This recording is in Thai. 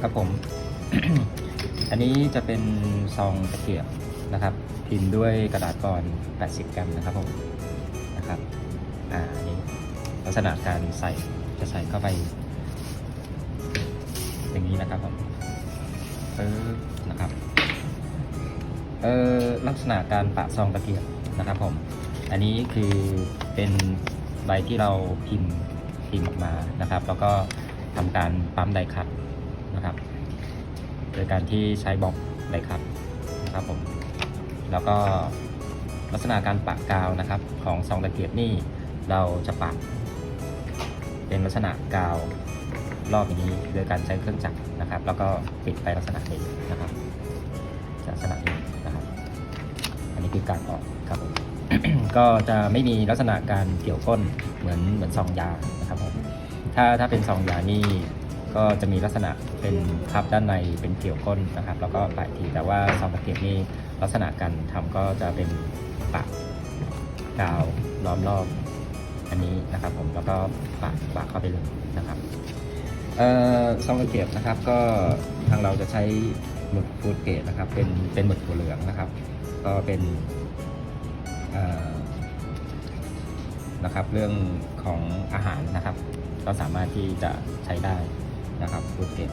ครับผม อันนี้จะเป็นซองตะเกียบนะครับ พิมพ์ด้วยกระดาษกรอน80 กรัมนะครับผมนะครับอ่าอันนี้ลักษณะการใส่จะใส่เข้าไป อย่างนี้นะครับผมปึ๊บนะครับเออลักษณะการปะซองตะเกียบนะครับผม อันนี้คือเป็นใบที่เราพิมพ์พิมพ์ออกมานะครับ แล้วก็ ทำการปั๊มไดคัตนะครับ โดยการที่ใช้บล็อกไดคัตนะครับผมแล้วก็ลักษณะการปะกาวนะครับของซองตะเกียบนี่เราจะปะเป็นลักษณะกาวรอบนี้โดยการใช้เครื่องจักรนะครับ แล้วก็ปิดไปลักษณะนี้นะครับลักษณะนี้นะครับ อันนี้คือการออกครับผม ก็จะไม่มีลักษณะการเกี่ยวก้นเหมือนเหมือนซองยานะครับผมถ้าถ้าเป็นซองยานี่ก็จะมีลักษณะเป็นพับด้านในเป็นเกี่ยวก้นนะครับ แล้วก็ปลายทีแต่ว่าซองตะเกียบนี่ลักษณะการทำก็จะเป็นปะกกาวล้อมรอบอันนี้นะครับผมแล้วก็ปะปะเข้าไปเลยนะครับเอ่อซองตะเกียบนะครับก็ทางเราจะใช้หมึกฟูดเกตนะครับเป็นเป็นหมึกถั่วเหลืองนะครับ ก็เป็น นะครับเรื่องของอาหารนะครับ ก็สามารถที่จะใช้ได้นะครับฟูดเก็ต